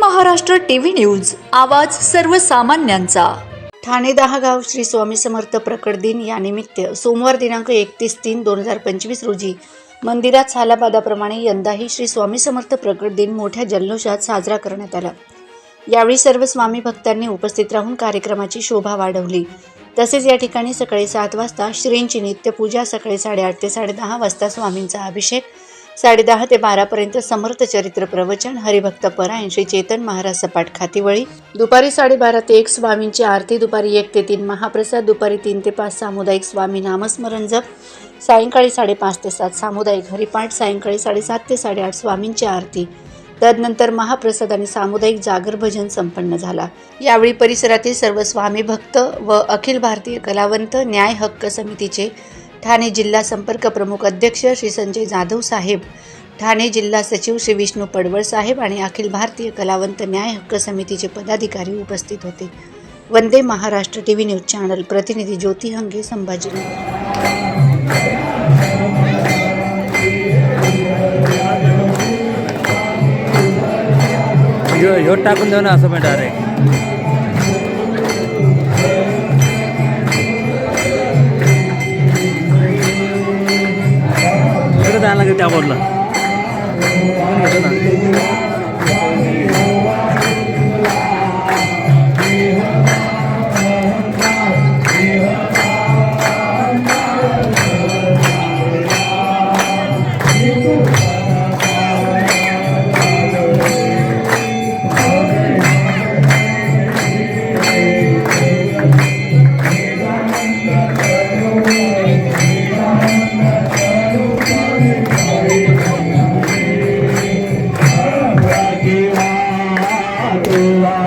Maharashtra TV news आवाज सर्वसामान्यांचा. ठाणे दहागाव श्री स्वामी समर्थ प्रकट दिन यानिमित्त सोमवार दिनांक एकतीस तीन दोन हजार पंचवीस रोजी मंदिरात सालाबादाप्रमाणे यंदाही श्री स्वामी समर्थ प्रकट दिन मोठ्या जल्लोषात साजरा करण्यात आला. यावेळी सर्व स्वामी भक्तांनी उपस्थित राहून कार्यक्रमाची शोभा वाढवली. तसेच या ठिकाणी सकाळी सात वाजता श्रींची नित्यपूजा सकाळी साडेआठ ते साडेदहा वाजता स्वामींचा अभिषेक साडेदहा ते बारापर्यंत समर्थ चरित्र प्रवचन हरिभक्त परायण श्री चेतन महाराज सपाट खातीवळी. दुपारी साडेबारा ते एक स्वामींची आरती दुपारी एक ते तीन महाप्रसाद दुपारी तीन ते पाच सामुदायिक स्वामी नामस्मरण जप सायंकाळी साडेपाच ते सात सामुदायिक हरिपाठ सायंकाळी साडेसात ते साडेआठ स्वामींची आरती. तदनंतर महाप्रसाद आणि सामुदायिक जागर भजन संपन्न झाला. यावेळी परिसरातील सर्व स्वामी भक्त व अखिल भारतीय कलावंत न्याय हक्क समितीचे ठाणे जिल्हा संपर्क प्रमुख अध्यक्ष श्री संजय जाधव साहेब ठाणे जिल्हा सचिव श्री विष्णू पडवळ साहेब आणि अखिल भारतीय कलावंत न्याय हक्क समितीचे पदाधिकारी उपस्थित होते. Vande Maharashtra T V news channel प्रतिनिधी ज्योती हंगे संभाजीनगर. ह्यो ह्यो टाकून देऊ ना असं पण डायरेक्ट এটা বললাম।